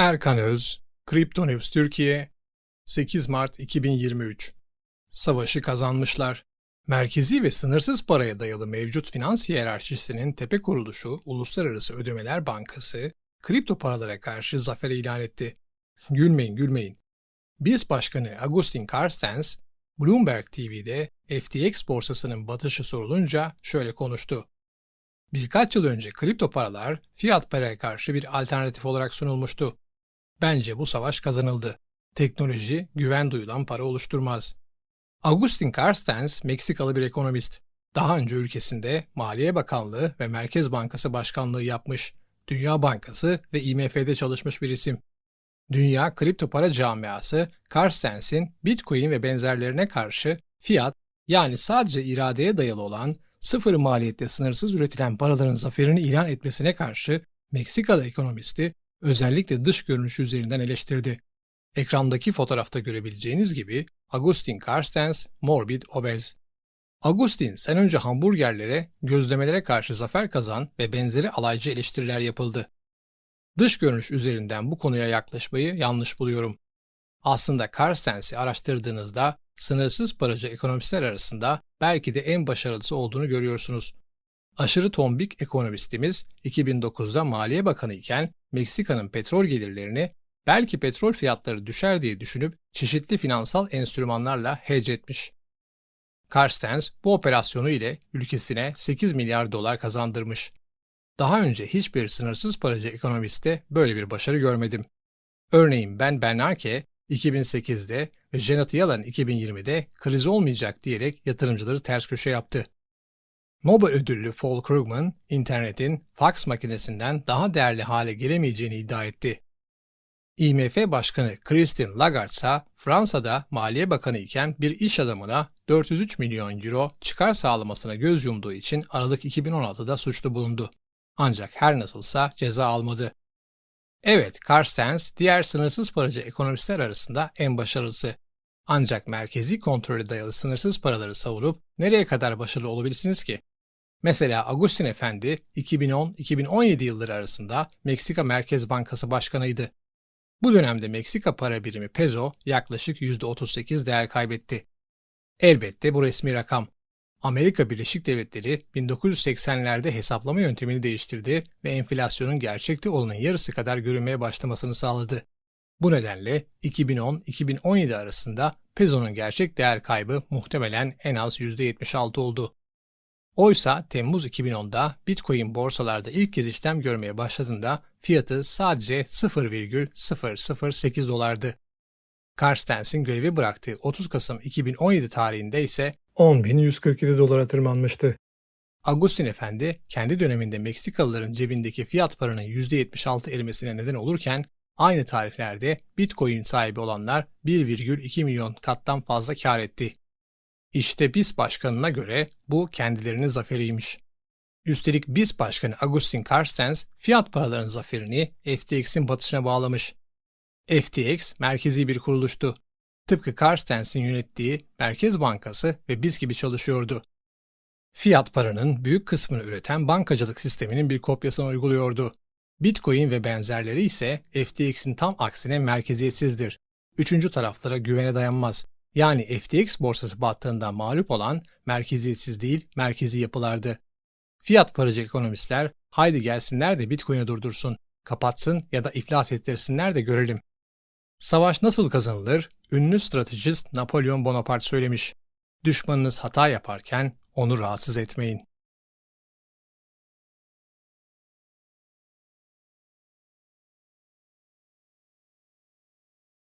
Erkan Öz, Kripto News Türkiye, 8 Mart 2023 Savaşı kazanmışlar. Merkezi ve sınırsız paraya dayalı mevcut finans hiyerarşisinin tepe kuruluşu Uluslararası Ödemeler Bankası, kripto paralara karşı zafer ilan etti. Gülmeyin gülmeyin. BIS Başkanı Agustin Carstens, Bloomberg TV'de FTX borsasının batışı sorulunca şöyle konuştu. Birkaç yıl önce kripto paralar fiyat paraya karşı bir alternatif olarak sunulmuştu. Bence bu savaş kazanıldı. Teknoloji güven duyulan para oluşturmaz. Agustin Carstens Meksikalı bir ekonomist. Daha önce ülkesinde Maliye Bakanlığı ve Merkez Bankası Başkanlığı yapmış, Dünya Bankası ve IMF'de çalışmış bir isim. Dünya kripto para camiası Carstens'in Bitcoin ve benzerlerine karşı fiyat yani sadece iradeye dayalı olan sıfır maliyette sınırsız üretilen paraların zaferini ilan etmesine karşı Meksikalı ekonomisti özellikle dış görünüşü üzerinden eleştirdi. Ekrandaki fotoğrafta görebileceğiniz gibi Agustin Carstens morbid obez. Agustin sen önce hamburgerlere, gözlemelere karşı zafer kazan ve benzeri alaycı eleştiriler yapıldı. Dış görünüş üzerinden bu konuya yaklaşmayı yanlış buluyorum. Aslında Carstens'i araştırdığınızda sınırsız paracı ekonomistler arasında belki de en başarılısı olduğunu görüyorsunuz. Aşırı tombik ekonomistimiz 2009'da Maliye Bakanı iken Meksika'nın petrol gelirlerini belki petrol fiyatları düşer diye düşünüp çeşitli finansal enstrümanlarla hedge etmiş. Carstens bu operasyonu ile ülkesine 8 milyar dolar kazandırmış. Daha önce hiçbir sınırsız paracı ekonomiste böyle bir başarı görmedim. Örneğin Ben Bernanke 2008'de ve Janet Yellen 2020'de kriz olmayacak diyerek yatırımcıları ters köşe yaptı. Nobel ödüllü Paul Krugman, internetin fax makinesinden daha değerli hale gelemeyeceğini iddia etti. IMF Başkanı Christine Lagarde ise Fransa'da Maliye Bakanı iken bir iş adamına 403 milyon euro çıkar sağlamasına göz yumduğu için Aralık 2016'da suçlu bulundu. Ancak her nasılsa ceza almadı. Evet, Carstens diğer sınırsız paracı ekonomistler arasında en başarılısı. Ancak merkezi kontrole dayalı sınırsız paraları savunup nereye kadar başarılı olabilirsiniz ki? Mesela Agustin Efendi 2010-2017 yılları arasında Meksika Merkez Bankası Başkanıydı. Bu dönemde Meksika para birimi peso yaklaşık %38 değer kaybetti. Elbette bu resmi rakam. Amerika Birleşik Devletleri 1980'lerde hesaplama yöntemini değiştirdi ve enflasyonun gerçekte olanın yarısı kadar görünmeye başlamasını sağladı. Bu nedenle 2010-2017 arasında pezo'nun gerçek değer kaybı muhtemelen en az %76 oldu. Oysa Temmuz 2010'da Bitcoin borsalarda ilk kez işlem görmeye başladığında fiyatı sadece 0,008 dolardı. Carstens'in görevi bıraktığı 30 Kasım 2017 tarihinde ise 10.147 dolara tırmanmıştı. Agustin Efendi kendi döneminde Meksikalıların cebindeki fiyat paranın %76 erimesine neden olurken aynı tarihlerde Bitcoin sahibi olanlar 1,2 milyon kattan fazla kar etti. İşte BIS başkanına göre bu kendilerinin zaferiymiş. Üstelik BIS başkanı Agustin Carstens fiyat paraların zaferini FTX'in batışına bağlamış. FTX merkezi bir kuruluştu. Tıpkı Carstens'in yönettiği Merkez Bankası ve BIS gibi çalışıyordu. Fiyat paranın büyük kısmını üreten bankacılık sisteminin bir kopyasını uyguluyordu. Bitcoin ve benzerleri ise FTX'in tam aksine merkeziyetsizdir. Üçüncü taraflara güvene dayanmaz. Yani FTX borsası battığında mağlup olan merkeziyetsiz değil merkezi yapılardı. Fiyat paracı ekonomistler haydi gelsinler de Bitcoin'i durdursun, kapatsın ya da iflas ettirsinler de görelim. Savaş nasıl kazanılır? Ünlü stratejist Napolyon Bonaparte söylemiş. Düşmanınız hata yaparken onu rahatsız etmeyin.